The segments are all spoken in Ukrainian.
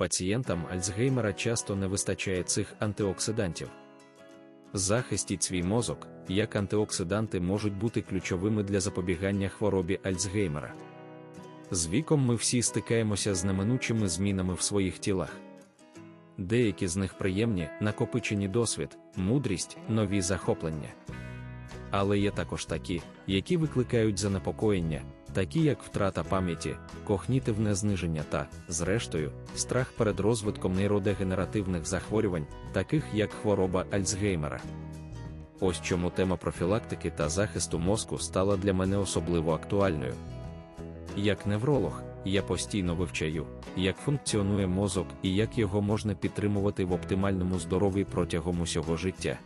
Пацієнтам Альцгеймера часто не вистачає цих антиоксидантів. Захистіть свій мозок, як антиоксиданти можуть бути ключовими для запобігання хворобі Альцгеймера. З віком ми всі стикаємося з неминучими змінами в своїх тілах. Деякі з них приємні, накопичені досвід, мудрість, нові захоплення. Але є також такі, які викликають занепокоєння, такі як втрата пам'яті, когнітивне зниження та, зрештою, страх перед розвитком нейродегенеративних захворювань, таких як хвороба Альцгеймера. Ось чому тема профілактики та захисту мозку стала для мене особливо актуальною. Як невролог, я постійно вивчаю, як функціонує мозок і як його можна підтримувати в оптимальному здоров'ї протягом усього життя.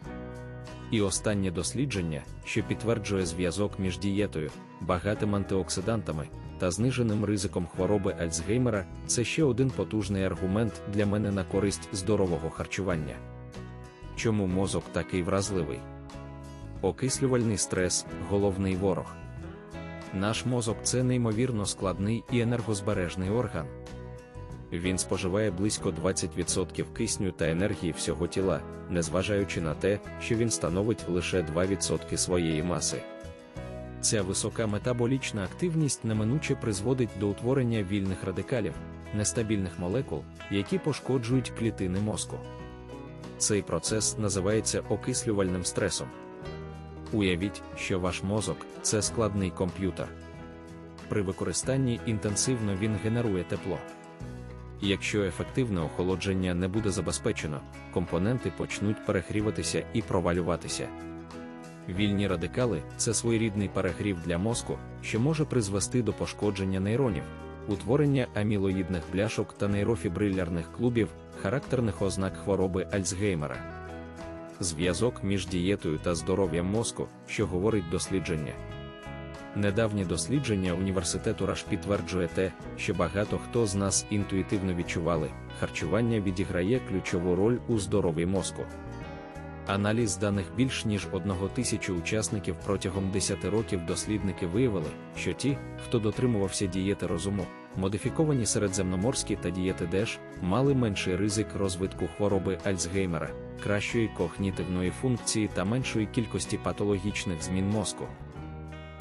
І останнє дослідження, що підтверджує зв'язок між дієтою, багатим антиоксидантами та зниженим ризиком хвороби Альцгеймера, це ще один потужний аргумент для мене на користь здорового харчування. Чому мозок такий вразливий? Окислювальний стрес головний ворог. Наш мозок це неймовірно складний і енергозбережний орган. Він споживає близько 20% кисню та енергії всього тіла, незважаючи на те, що він становить лише 2% своєї маси. Ця висока метаболічна активність неминуче призводить до утворення вільних радикалів, нестабільних молекул, які пошкоджують клітини мозку. Цей процес називається окислювальним стресом. Уявіть, що ваш мозок це складний комп'ютер. При використанні інтенсивно він генерує тепло. Якщо ефективне охолодження не буде забезпечено, компоненти почнуть перегріватися і провалюватися. Вільні радикали це своєрідний перегрів для мозку, що може призвести до пошкодження нейронів, утворення амілоїдних пляшок та нейрофібрилярних клубів, характерних ознак хвороби Альцгеймера. Зв'язок між дієтою та здоров'ям мозку, що говорить дослідження. Недавнє дослідження університету Раш підтверджує те, що багато хто з нас інтуїтивно відчували, харчування відіграє ключову роль у здоров'ї мозку. Аналіз даних більш ніж одного тисячі учасників протягом 10 років дослідники виявили, що ті, хто дотримувався дієти розуму, модифіковані середземноморські та дієти ДЕШ, мали менший ризик розвитку хвороби Альцгеймера, кращої когнітивної функції та меншої кількості патологічних змін мозку.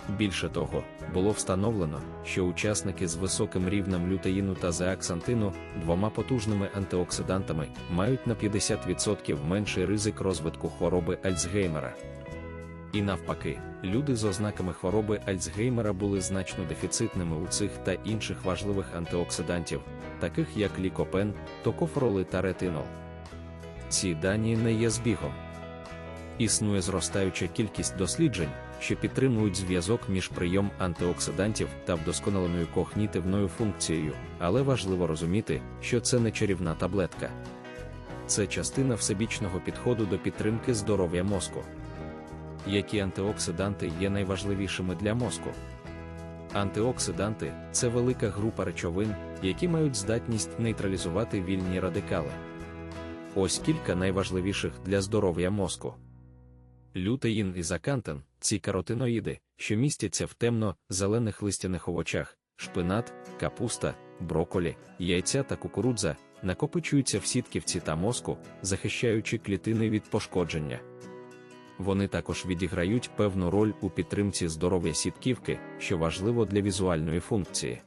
Більше того, було встановлено, що учасники з високим рівнем лютеїну та зеаксантину, двома потужними антиоксидантами, мають на 50% менший ризик розвитку хвороби Альцгеймера. І навпаки, люди з ознаками хвороби Альцгеймера були значно дефіцитними у цих та інших важливих антиоксидантів, таких як лікопен, токофороли та ретинол. Ці дані не є збігом. Існує зростаюча кількість досліджень, що підтримують зв'язок між прийом антиоксидантів та вдосконаленою когнітивною функцією, але важливо розуміти, що це не чарівна таблетка. Це частина всебічного підходу до підтримки здоров'я мозку. Які антиоксиданти є найважливішими для мозку? Антиоксиданти це велика група речовин, які мають здатність нейтралізувати вільні радикали. Ось кілька найважливіших для здоров'я мозку. Лютеїн і закантин ці каротиноїди, що містяться в темно-зелених листяних овочах, шпинат, капуста, броколі, яйця та кукурудза, накопичуються в сітківці та мозку, захищаючи клітини від пошкодження. Вони також відіграють певну роль у підтримці здоров'я сітківки, що важливо для візуальної функції.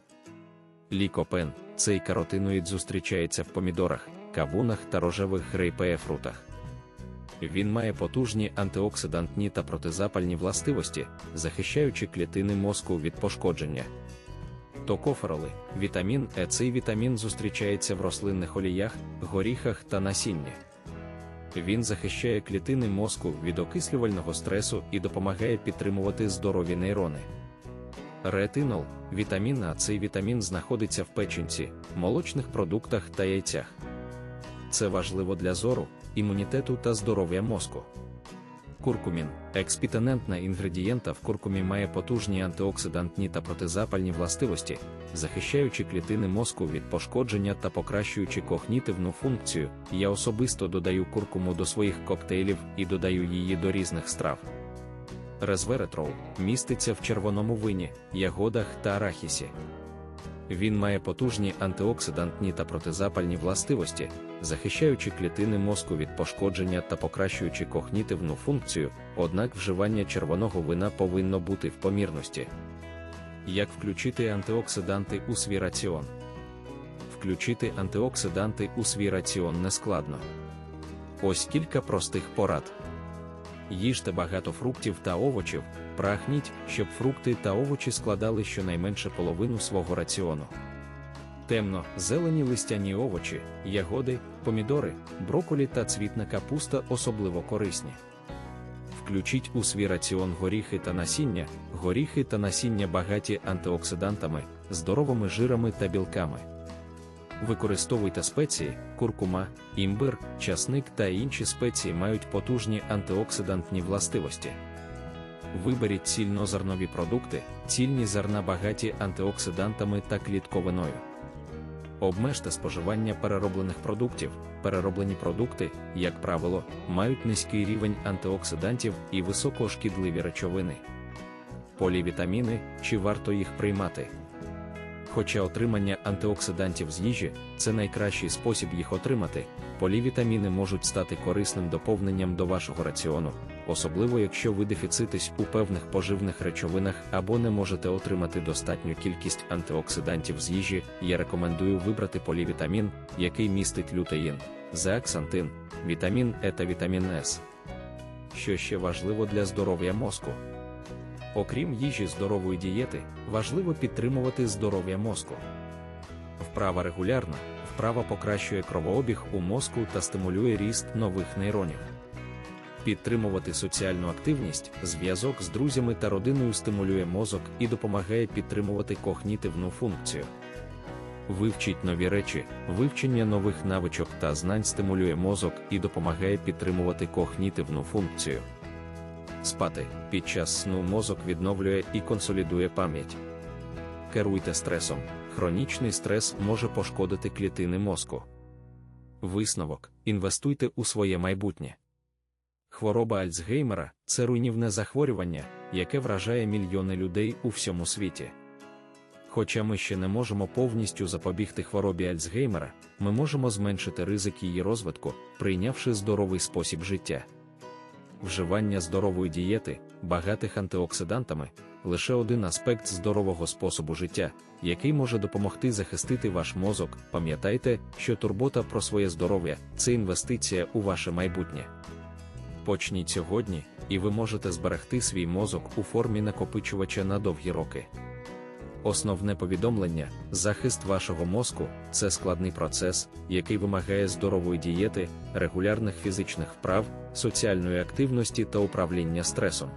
Лікопен цей каротиноїд зустрічається в помідорах, кавунах та рожевих грейпеєфрутах. Він має потужні антиоксидантні та протизапальні властивості, захищаючи клітини мозку від пошкодження. Токофероли, вітамін Е. Цей вітамін зустрічається в рослинних оліях, горіхах та насінні. Він захищає клітини мозку від окислювального стресу і допомагає підтримувати здорові нейрони. Ретинол, вітамін А. Цей вітамін знаходиться в печінці, молочних продуктах та яйцях. Це важливо для зору, імунітету та здоров'я мозку. Куркумін, експітанентна інгредієнта в куркумі має потужні антиоксидантні та протизапальні властивості, захищаючи клітини мозку від пошкодження та покращуючи когнітивну функцію. Я особисто додаю куркуму до своїх коктейлів і додаю її до різних страв. Резверетрол міститься в червоному вині, ягодах та арахісі. Він має потужні антиоксидантні та протизапальні властивості, захищаючи клітини мозку від пошкодження та покращуючи когнітивну функцію, однак вживання червоного вина повинно бути в помірності. Як включити антиоксиданти у свій раціон? Включити антиоксиданти у свій раціон нескладно. Ось кілька простих порад. Їжте багато фруктів та овочів, прагніть, щоб фрукти та овочі складали щонайменше половину свого раціону. Темно, зелені листяні овочі, ягоди, помідори, броколі та цвітна капуста особливо корисні. Включіть у свій раціон горіхи та насіння, горіхи та насіння багаті антиоксидантами, здоровими жирами та білками. Використовуйте спеції, куркума, імбир, часник та інші спеції мають потужні антиоксидантні властивості. Виберіть цільнозернові продукти, цільні зерна багаті антиоксидантами та клітковиною. Обмежте споживання перероблених продуктів. Перероблені продукти, як правило, мають низький рівень антиоксидантів і високошкідливі речовини. Полівітаміни, чи варто їх приймати? Хоча отримання антиоксидантів з їжі це найкращий спосіб їх отримати, полівітаміни можуть стати корисним доповненням до вашого раціону, особливо якщо ви дефіцитись у певних поживних речовинах або не можете отримати достатню кількість антиоксидантів з їжі, я рекомендую вибрати полівітамін, який містить лютеїн, зеаксантин, вітамін Е та вітамін С. Що ще важливо для здоров'я мозку? Окрім їжі здорової дієти, важливо підтримувати здоров'я мозку. Вправа регулярна, вправа покращує кровообіг у мозку та стимулює ріст нових нейронів. Підтримувати соціальну активність, зв'язок з друзями та родиною стимулює мозок і допомагає підтримувати когнітивну функцію. Вивчіть нові речі, вивчення нових навичок та знань стимулює мозок і допомагає підтримувати когнітивну функцію. Спати під час сну мозок відновлює і консолідує пам'ять. Керуйте стресом. Хронічний стрес може пошкодити клітини мозку. Висновок: інвестуйте у своє майбутнє. Хвороба Альцгеймера це руйнівне захворювання, яке вражає мільйони людей у всьому світі. Хоча ми ще не можемо повністю запобігти хворобі Альцгеймера, ми можемо зменшити ризик її розвитку, прийнявши здоровий спосіб життя. Вживання здорової дієти, багатих антиоксидантами лише один аспект здорового способу життя, який може допомогти захистити ваш мозок. Пам'ятайте, що турбота про своє здоров'я це інвестиція у ваше майбутнє. Почніть сьогодні, і ви можете зберегти свій мозок у формі накопичувача на довгі роки. Основне повідомлення, захист вашого мозку це складний процес, який вимагає здорової дієти, регулярних фізичних вправ, соціальної активності та управління стресом.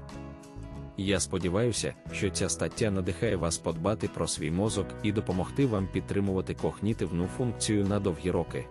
Я сподіваюся, що ця стаття надихає вас подбати про свій мозок і допомогти вам підтримувати когнітивну функцію на довгі роки.